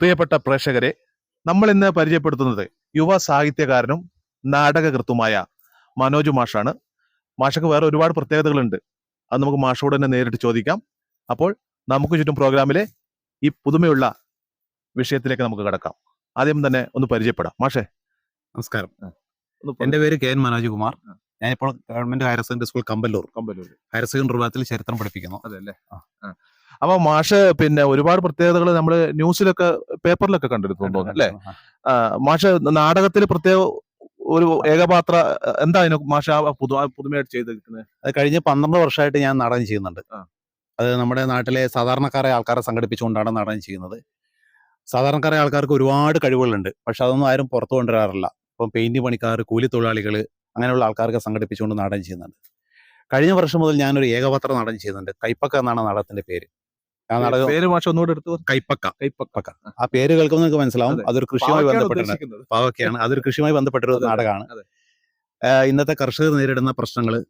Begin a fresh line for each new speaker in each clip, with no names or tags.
പ്രിയപ്പെട്ട പ്രേക്ഷകരെ നമ്മൾ ഇന്ന് പരിചയപ്പെടുത്തുന്നത് യുവ സാഹിത്യകാരനും നാടകകൃത്തുമായ മനോജ് മാഷാണ്. മാഷക്ക് വേറെ ഒരുപാട് പ്രത്യേകതകളുണ്ട്. അത് നമുക്ക് മാഷോട് തന്നെ നേരിട്ട് ചോദിക്കാം. അപ്പോൾ നമുക്ക് ചുറ്റും പ്രോഗ്രാമിലെ ഈ പുതുമയുള്ള വിഷയത്തിലേക്ക് നമുക്ക് കടക്കാം. ആദ്യം തന്നെ ഒന്ന് പരിചയപ്പെടാം. മാഷേ.
നമസ്കാരം. എന്റെ പേര് കെ എൻ മനോജ് കുമാർ. ഞാനിപ്പോൾ government higher secondary school Kambalur.
Kambalur.
Higher secondary വിഭാഗത്തിൽ ചരിത്രം പഠിപ്പിക്കുന്നു.
അതെ അല്ലേ. അപ്പൊ മാഷ് പിന്നെ ഒരുപാട് പ്രത്യേകതകൾ നമ്മൾ ന്യൂസിലൊക്കെ പേപ്പറിലൊക്കെ കണ്ടിരുന്നു അല്ലേ? ആ, മാഷ് നാടകത്തിൽ പ്രത്യേക ഒരു ഏകപാത്ര എന്താ അതിനെ മാഷ പുതു പുതുമയായിട്ട് ചെയ്തിരിക്കുന്നത്?
അത് കഴിഞ്ഞ പന്ത്രണ്ട് വർഷമായിട്ട് ഞാൻ നാടകം ചെയ്യുന്നുണ്ട്. അത് നമ്മുടെ നാട്ടിലെ സാധാരണക്കാരെ ആൾക്കാരെ സംഘടിപ്പിച്ചുകൊണ്ടാണ് നാടകം ചെയ്യുന്നത്. സാധാരണക്കാരെ ആൾക്കാർക്ക് ഒരുപാട് കഴിവുകളുണ്ട്. പക്ഷെ അതൊന്നും ആരും പുറത്തു കൊണ്ടുവരാറില്ല. ഇപ്പം പെയിന്റ് പണിക്കാർ കൂലിത്തൊഴിലാളികൾ അങ്ങനെയുള്ള ആൾക്കാർക്ക് സംഘടിപ്പിച്ചുകൊണ്ട് നാടകം ചെയ്യുന്നുണ്ട്. കഴിഞ്ഞ വർഷം മുതൽ ഞാനൊരു ഏകപത്ര നാടകം ചെയ്യുന്നുണ്ട്. കൈപ്പക്ക എന്നാണ് നാടകത്തിന്റെ പേര്.
പേര് മാഷ ഒന്നുകൂടെ എടുത്തു
കൈപ്പക്ക.
കൈപ്പക്ക.
ആ പേര് കേൾക്കുമ്പോൾ നിങ്ങൾക്ക് മനസ്സിലാവും. അതൊരു കൃഷിയുമായി
ബന്ധപ്പെട്ടത്
ബന്ധപ്പെട്ടിട്ടുണ്ട്. പാവൊക്കെയാണ് അതൊരു കൃഷിയുമായി ബന്ധപ്പെട്ടൊരു നാടകമാണ്. ഇന്നത്തെ കർഷകർ നേരിടുന്ന പ്രശ്നങ്ങൾ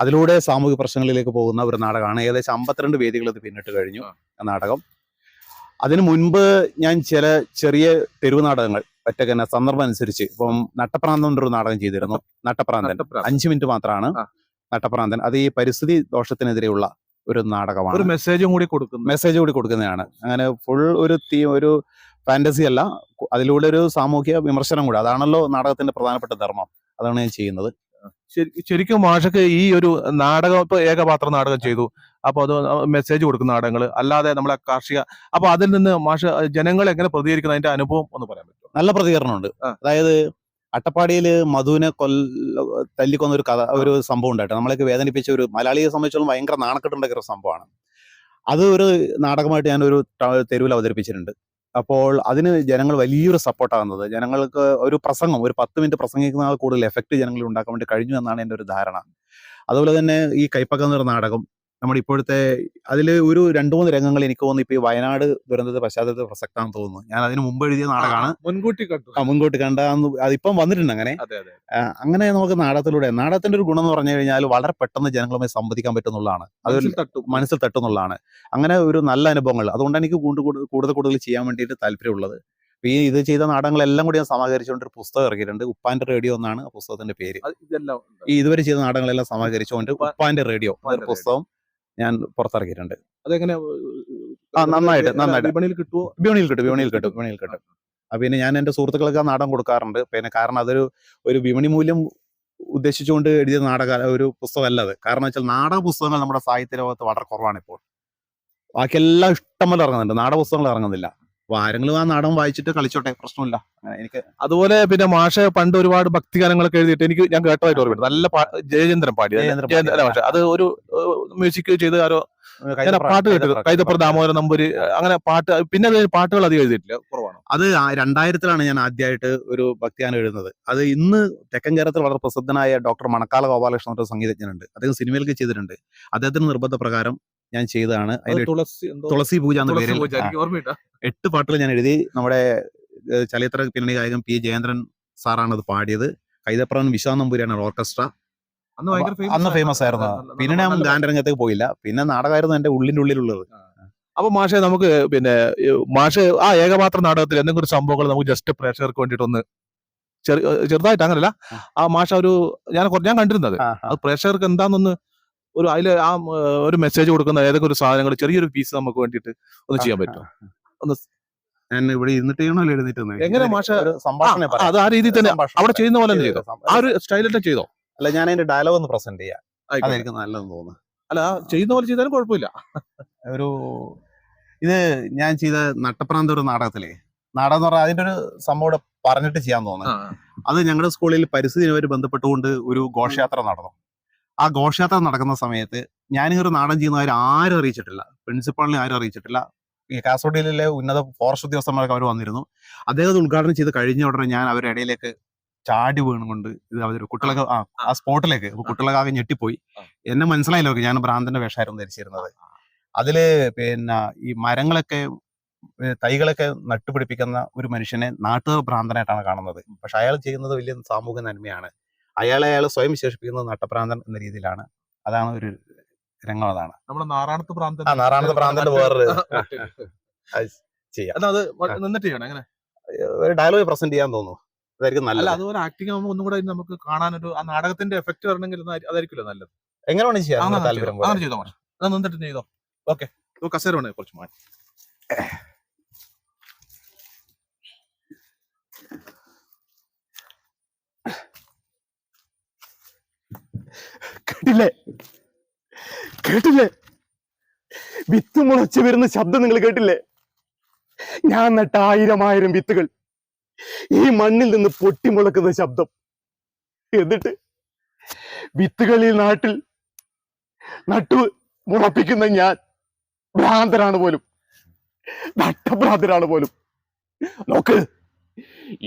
അതിലൂടെ സാമൂഹിക പ്രശ്നങ്ങളിലേക്ക് പോകുന്ന ഒരു നാടകമാണ്. ഏകദേശം അമ്പത്തിരണ്ട് വേദികൾ ഇത് പിന്നിട്ട് കഴിഞ്ഞു നാടകം. അതിനു മുൻപ് ഞാൻ ചില ചെറിയ തെരുവ് നാടകങ്ങൾ ഒറ്റക്കന്നെ സന്ദർഭം അനുസരിച്ച് ഇപ്പം നട്ടപ്രാന്തം എന്നൊരു നാടകം ചെയ്തിരുന്നു. നട്ടപ്രാന്തൻ.
നട്ടപ്രാന്തൻ.
അഞ്ചു മിനിറ്റ് മാത്രമാണ് നട്ടപ്രാന്തൻ. അത് ഈ പരിസ്ഥിതി ദോഷത്തിനെതിരെയുള്ള ഒരു നാടകമാണ്.
ഒരു മെസ്സേജും കൂടി കൊടുക്കുന്നു.
മെസ്സേജ് കൂടി കൊടുക്കുന്നതാണ്. അങ്ങനെ ഫുൾ ഒരു തീ ഒരു ഫാന്റസി അല്ല അതിലൂടെ ഒരു സാമൂഹ്യ വിമർശനം കൂടി. അതാണല്ലോ നാടകത്തിന്റെ പ്രധാനപ്പെട്ട ധർമ്മം. അതാണ് ഞാൻ ചെയ്യുന്നത്.
ശരി- ശരിക്കും മാഷക്ക് ഈ ഒരു നാടകം ഇപ്പൊ ഏകപാത്ര നാടകം ചെയ്തു. അപ്പൊ അത് മെസ്സേജ് കൊടുക്കുന്ന നാടകങ്ങൾ അല്ലാതെ നമ്മളെ കാർഷിക അപ്പൊ അതിൽ നിന്ന് മാഷ ജനങ്ങൾ എങ്ങനെ പ്രതികരിക്കുന്ന? അതിന്റെ അനുഭവം ഒന്ന് പറയാൻ പറ്റും
നല്ല പ്രതികരണമുണ്ട്. അതായത് അട്ടപ്പാടിയിൽ മധുവിനെ കൊല്ല തല്ലിക്കൊന്ന ഒരു കഥ ഒരു സംഭവം ഉണ്ടായിട്ട് നമ്മളൊക്കെ വേദനിപ്പിച്ച ഒരു മലയാളിയെ സംബന്ധിച്ചോളം ഭയങ്കര നാണക്കെട്ടുണ്ടാക്കിയ ഒരു സംഭവമാണ്. അത് ഒരു നാടകമായിട്ട് ഞാനൊരു തെരുവിൽ അവതരിപ്പിച്ചിട്ടുണ്ട്. അപ്പോൾ അതിന് ജനങ്ങൾ വലിയൊരു സപ്പോർട്ടാകുന്നത് ജനങ്ങൾക്ക് ഒരു പ്രസംഗം ഒരു പത്ത് മിനിറ്റ് പ്രസംഗിക്കുന്ന കൂടുതൽ എഫക്റ്റ് ജനങ്ങളിൽ ഉണ്ടാക്കാൻ വേണ്ടി കഴിഞ്ഞു എന്നാണ് എന്റെ ഒരു ധാരണ. അതുപോലെ തന്നെ ഈ കൈപ്പക്ക എന്നൊരു നാടകം നമ്മുടെ ഇപ്പോഴത്തെ അതിൽ ഒരു രണ്ടു മൂന്ന് രംഗങ്ങൾ എനിക്ക് തോന്നുന്നു ഇപ്പൊ ഈ വയനാട് ദുരന്തത്തെ പശ്ചാത്തലത്തിൽ പ്രസക്താണെന്ന് തോന്നുന്നു. ഞാൻ അതിന് മുമ്പ് എഴുതിയ നാടകമാണ്.
മുൻകൂട്ടി കണ്ടു.
ആ, മുൻകൂട്ടി കണ്ട അതിപ്പം വന്നിട്ടുണ്ട് അങ്ങനെ. അങ്ങനെ നമുക്ക് നാടകത്തിലൂടെ നാടകത്തിന്റെ ഒരു ഗുണം എന്ന് പറഞ്ഞു കഴിഞ്ഞാൽ വളരെ പെട്ടെന്ന് ജനങ്ങളുമായി സംവദിക്കാൻ പറ്റുന്നുള്ളതാണ്. അത്
മനസ്സിൽ തട്ടും.
മനസ്സിൽ തട്ടുന്നുള്ളതാണ്. അങ്ങനെ ഒരു നല്ല അനുഭവങ്ങൾ. അതുകൊണ്ട് എനിക്ക് കൂടുതൽ കൂടുതൽ കൂടുതൽ ചെയ്യാൻ വേണ്ടിയിട്ട് താല്പര്യമുള്ളത്. ഈ ഇത് ചെയ്ത നാടകങ്ങളെല്ലാം കൂടി ഞാൻ സമാഹരിച്ചുകൊണ്ട് ഒരു പുസ്തകം ഇറക്കിയിട്ടുണ്ട്. ഉപ്പാന്റെ റേഡിയോ എന്നാണ് പുസ്തകത്തിന്റെ പേര്.
ഇതെല്ലാം
ഈ ഇതുവരെ ചെയ്ത നാടകങ്ങളെല്ലാം സമാഹരിച്ചുകൊണ്ട്
ഉപ്പ-
ഉപ്പാന്റെ റേഡിയോ. പുസ്തകം ഞാൻ പുറത്തിറക്കിയിട്ടുണ്ട്.
അതെങ്ങനെ
ആ, നന്നായിട്ട്, നന്നായിട്ട്.
വിപണിയിൽ കിട്ടുമോ
വിപണിയിൽ കിട്ടും വിപണിയിൽ കിട്ടും വിപണിയിൽ കിട്ടും. അപ്പൊ പിന്നെ ഞാൻ എന്റെ സുഹൃത്തുക്കൾക്ക് നാടകം കൊടുക്കാറുണ്ട്. പിന്നെ കാരണം അതൊരു ഒരു വിപണി മൂല്യം ഉദ്ദേശിച്ചുകൊണ്ട് എഴുതിയ നാടക ഒരു പുസ്തകമല്ല അത്. കാരണം വെച്ചാൽ നാടക പുസ്തകങ്ങൾ നമ്മുടെ സാഹിത്യ ലോകത്ത് വളരെ കുറവാണ് ഇപ്പോൾ ബാക്കിയെല്ലാം ഇഷ്ടംപോലെ ഇറങ്ങുന്നുണ്ട്. നാടക പുസ്തകങ്ങൾ ഇറങ്ങുന്നില്ല. അപ്പൊ ആരെങ്കിലും ആ നാടകം വായിച്ചിട്ട് കളിച്ചോട്ടെ പ്രശ്നമില്ല. അങ്ങനെ എനിക്ക്
അതുപോലെ പിന്നെ മാഷ പണ്ട് ഒരുപാട് ഭക്തിഗാനങ്ങളൊക്കെ എഴുതിയിട്ട് എനിക്ക് ഞാൻ കേട്ടതായിട്ട് ഓർമ്മയുണ്ട്. നല്ല ജയചന്ദ്രൻ പാടി. മാഷെ അത് ഒരു മ്യൂസിക് ചെയ്ത് ആരോ ഞാൻ പാട്ട് കേട്ടു കൈതപ്ര ദാമോദര നമ്പൂരി അങ്ങനെ പാട്ട് പിന്നെ അത് പാട്ടുകൾ അധികം എഴുതിയിട്ടില്ല. കുറവാണ്.
അത് രണ്ടായിരത്തിലാണ് ഞാൻ ആദ്യമായിട്ട് ഒരു ഭക്തിഗാനം എഴുതുന്നത്. അത് ഇന്ന് തെക്കൻ കേരളത്തിൽ വളരെ പ്രസിദ്ധനായ ഡോക്ടർ മണക്കാല ഗോപാലകൃഷ്ണൻ ഒരു സംഗീതജ്ഞനുണ്ട്. അദ്ദേഹം സിനിമയിലേക്ക് ചെയ്തിട്ടുണ്ട്. അദ്ദേഹത്തിന്റെ നിർബന്ധ പ്രകാരം ഞാൻ ചെയ്തതാണ്. അതിൽ
തുളസി
പൂജ എന്ന പേരിൽ എട്ട് പാട്ടുകൾ ഞാൻ എഴുതി. നമ്മുടെ ചലച്ചിത്ര പിന്നണി ഗായകൻ പി. ജയേന്ദ്രൻ സാറാണ് അത് പാടിയത്. കൈതപ്രവൻ വിശ്വാസ് നമ്പൂരിയാണ് ഓർക്കസ്ട്ര.
അന്ന്
ഫേമസ് ആയിരുന്നു. പിന്നെ ഞാൻ ഗാനരംഗത്തേക്ക് പോയില്ല. പിന്നെ നാടകമായിരുന്നു എന്റെ ഉള്ളിന്റെ ഉള്ളിലുള്ളത്.
അപ്പൊ മാഷെ നമുക്ക് പിന്നെ മാഷ് ആ ഏകപാത്ര നാടകത്തിൽ എന്തെങ്കിലും ഒരു സംഭവങ്ങൾ നമുക്ക് ജസ്റ്റ് പ്രേക്ഷകർക്ക് വേണ്ടിയിട്ട് ഒന്ന് ചെറു ചെറുതായിട്ട് അങ്ങനല്ല.
ആ.
മാഷ ഒരു ഞാൻ ഞാൻ കണ്ടിരുന്നത്. അത് പ്രേക്ഷകർക്ക് എന്താണെന്നൊന്ന് ഒരു അതിൽ ആ ഒരു മെസ്സേജ് കൊടുക്കുന്ന ഏതൊക്കെ ഒരു സാധനങ്ങൾ ചെറിയൊരു പീസ് നമുക്ക് വേണ്ടിട്ട് ഒന്ന് ചെയ്യാൻ പറ്റും
ഞാൻ ഇവിടെ ഇരുന്നിട്ട് നിന്ന്?
എങ്ങനെ മാഷ?
ഒരു സംഭാഷണം
ആ, അത് ആ രീതിയിൽ തന്നെ അവിടെ ചെയ്യുന്ന പോലെ തന്നെ
ചെയ്തോ?
ആ ഒരു സ്റ്റൈലിൽ തന്നെ ചെയ്തോ?
അല്ല ഞാൻ അതിന്റെ ഡയലോഗ് ഒന്ന് പ്രസന്റ് ചെയ്യാം. അതായിരിക്കും നല്ലതെന്ന് തോന്നുന്നു.
അല്ല ആ ചെയ്യുന്ന പോലെ ചെയ്താലും കുഴപ്പമില്ല.
ഒരു ഇത് ഞാൻ ചെയ്ത നട്ടപ്രാന്ത ഒരു നാടകത്തിലെ നാടകം എന്ന് പറഞ്ഞാൽ അതിന്റെ ഒരു സംഭവം ഇവിടെ പറഞ്ഞിട്ട് ചെയ്യാൻ തോന്നുന്നു. അത് ഞങ്ങളുടെ സ്കൂളിൽ പരിസ്ഥിതിയുമായി ബന്ധപ്പെട്ടുകൊണ്ട് ഒരു ഘോഷയാത്ര നടന്നു. ആ ഘോഷയാത്ര നടക്കുന്ന സമയത്ത് ഞാനിങ്ങനെ ഒരു നാടൻ ചെയ്യുന്നവർ ആരും അറിയിച്ചിട്ടില്ല. പ്രിൻസിപ്പാളിനെ ആരും അറിയിച്ചിട്ടില്ല. ഈ കാസർഗോഡ് ജില്ലയിലെ ഉന്നത ഫോറസ്റ്റ് ഉദ്യോഗസ്ഥന്മാരൊക്കെ അവർ വന്നിരുന്നു. അദ്ദേഹം ഇത് ഉദ്ഘാടനം ചെയ്ത് കഴിഞ്ഞ ഉടനെ ഞാൻ അവരുടെ ഇടയിലേക്ക് ചാടി വീണുകൊണ്ട് ഇത് അവർ കുട്ടികളൊക്കെ ആ ആ സ്പോട്ടിലേക്ക് കുട്ടികളൊക്കെ ആകെ ഞെട്ടിപ്പോയി. എന്നെ മനസ്സിലായില്ലോ ഞാൻ ഭ്രാന്തന്റെ വേഷമായിരുന്നു ധരിച്ചിരുന്നത്. അതിൽ പിന്നെ ഈ മരങ്ങളൊക്കെ തൈകളൊക്കെ നട്ടുപിടിപ്പിക്കുന്ന ഒരു മനുഷ്യനെ നാട്ടുകാർ ഭ്രാന്തനായിട്ടാണ് കാണുന്നത്. പക്ഷെ അയാൾ ചെയ്യുന്നത് വലിയ സാമൂഹിക നന്മയാണ്. അയാളെ അയാൾ സ്വയം വിശേഷിപ്പിക്കുന്നത് നട്ടപ്രാന്തൻ എന്ന രീതിയിലാണ്. അതാണ് ഒരു രംഗം അതാണ്.
നമ്മുടെ നാറാണത്ത് പ്രാന്തൻ
ആ, നാറാണത്ത് പ്രാന്തന്റെ വേറൊരു-
ചെയ്യാം.
അത് നിന്നിട്ട് ചെയ്യണം എങ്ങനെ?
ഒരു ഡയലോഗ് പ്രസന്റ് ചെയ്യാൻ തോന്നുന്നു. അതായിരിക്കും നല്ലത്.
അതുപോലെ ആക്ടിങ് ആകുമ്പോൾ ഒന്നും കൂടെ നമുക്ക് കാണാനൊരു ആ നാടകത്തിന്റെ എഫക്ട് വരണമെങ്കിൽ അതായിരിക്കുമല്ലോ നല്ലത്.
എങ്ങനെ വേണം ചെയ്യാം താല്പര്യം
ചെയ്തോ നിന്നിട്ട് ചെയ്തോ. ഓക്കെ. കസേര വേണേ കുറച്ച് മാറ്റി
കേട്ടില്ലേ കേട്ടില്ലേ? വിത്ത് മുളച്ചു വരുന്ന ശബ്ദം നിങ്ങൾ കേട്ടില്ലേ? ഞാൻ നട്ട ആയിരം ആയിരം വിത്തുകൾ. ഈ മണ്ണിൽ നിന്ന് പൊട്ടിമുളക്കുന്ന ശബ്ദം. എന്നിട്ട് വിത്തുകൾ ഈ നാട്ടിൽ നട്ടു മുളപ്പിക്കുന്ന ഞാൻ ഭ്രാന്തരാണ് പോലും. നട്ടഭ്രാന്തരാണ് പോലും. നോക്ക്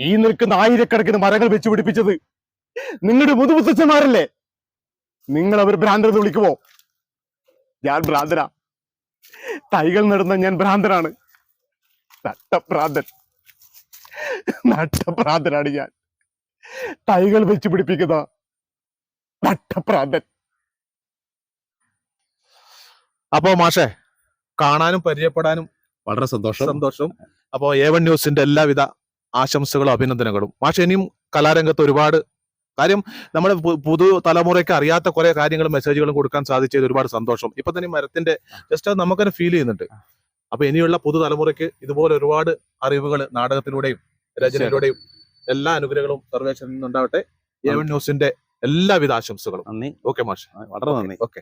ഈ നിൽക്കുന്ന ആയിരക്കണക്കിന് മരങ്ങൾ വെച്ച് പിടിപ്പിച്ചത് നിങ്ങളുടെ മുതുമുത്തച്ഛന്മാരല്ലേ? നിങ്ങൾ അവർ ഭ്രാന്തരെന്ന് വിളിക്കുമോ ഞാൻ ഭ്രാന്തരാ തൈകൾ നടന്ന ഞാൻ ഭ്രാന്തനാണ്. നട്ടഭ്രാന്തൻ. നട്ടഭ്രാന്തനാണ് ഞാൻ. തൈകൾ വെച്ച് പിടിപ്പിക്കുന്ന നട്ടഭ്രാന്തൻ.
അപ്പോ മാഷേ കാണാനും പരിചയപ്പെടാനും
വളരെ സന്തോഷം.
സന്തോഷം. അപ്പോ എ വൺ ന്യൂസിന്റെ എല്ലാവിധ ആശംസകളും അഭിനന്ദനങ്ങളും. മാഷെ ഇനിയും കലാരംഗത്ത് ഒരുപാട് കാര്യം നമ്മുടെ പുതു തലമുറയ്ക്ക് അറിയാത്ത കുറെ കാര്യങ്ങളും മെസ്സേജുകളും കൊടുക്കാൻ സാധിച്ചത് ഒരുപാട് സന്തോഷം. ഇപ്പൊ തന്നെ മരത്തിന്റെ ജസ്റ്റ് അത് നമുക്കൊരു ഫീൽ ചെയ്യുന്നുണ്ട്. അപ്പൊ ഇനിയുള്ള പുതു തലമുറയ്ക്ക് ഇതുപോലെ ഒരുപാട് അറിവുകൾ നാടകത്തിലൂടെയും രചനയിലൂടെയും എല്ലാ അനുഗ്രഹങ്ങളും സർവേശ്വരൻ ഉണ്ടാവട്ടെ എ ന്യൂസിന്റെ എല്ലാവിധ ആശംസകളും.
നന്ദി.
ഓക്കെ മാഷ്.
വളരെ നന്ദി.
ഓക്കെ